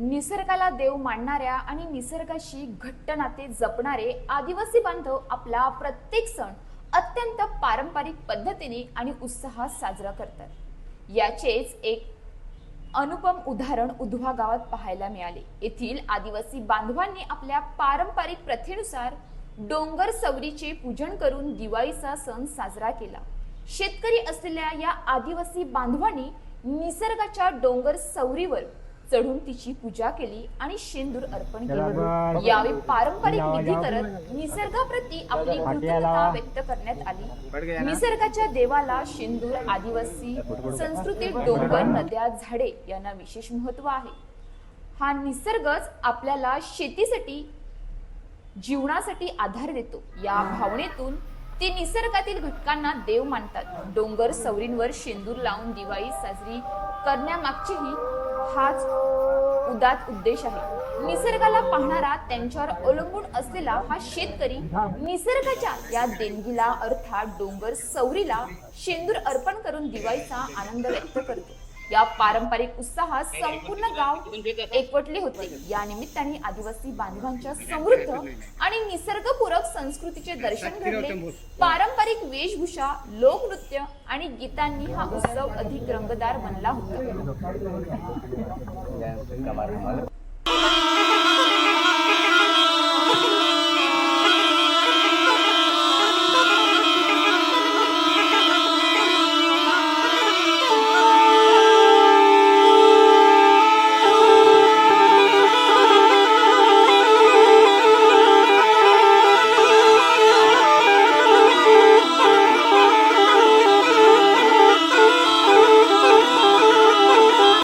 निसर्गाला देव मानणाऱ्या आणि निसर्गाशी घट्ट नाते जपणारे आदिवासी बांधव आपला प्रत्येक सण अत्यंत पारंपरिक पद्धतीने आणि उत्साहात साजरा करतात. याचेच एक अनुपम उदाहरण उधवा गावात पाहायला मिळाले. येथील आदिवासी बांधवांनी आपल्या पारंपरिक प्रथेनुसार डोंगर सवरीचे पूजन करून दिवाळीचा सण साजरा केला. शेतकरी असलेल्या या आदिवासी बांधवांनी निसर्गाच्या डोंगर सवरीवर चढून तिची पूजा केली आणि शेंदूर अर्पण केले. यावेळी पारंपरिक विधी करत निसर्गाप्रती आपली कृतज्ञता व्यक्त करण्यात आली. निसर्गाच्या देवाला शेंदूर आदिवासी संस्कृतीत डोंगर नद्या झाडे यांना विशेष महत्त्व आहे. हा निसर्गच आपल्याला शेतीसाठी जीवनासाठी आधार देतो. या भावनेतून ते निसर्गातील घटकांना देव मानतात. डोंगर सवरींवर शेंदूर लावून दिवाळी साजरी करण्यामागचेही हाच उदात उद्देश आहे. निसर्गाला पाहणारा त्यांच्यावर अवलंबून असलेला हा शेतकरी निसर्गाच्या या देणगीला अर्थात डोंगर सौरीला शेंदूर अर्पण करून दिवाळीचा आनंद व्यक्त करतो. या पारंपरिक उत्साहात संपूर्ण गाव एकवटले होते. या निमित्ताने आदिवासी बांधवांच्या समृद्ध आणि निसर्गपूरक संस्कृतीचे दर्शन घडले. पारंपरिक वेशभूषा लोकनृत्य आणि गीतांनी हा उत्सव अधिक रंगदार बनला होता.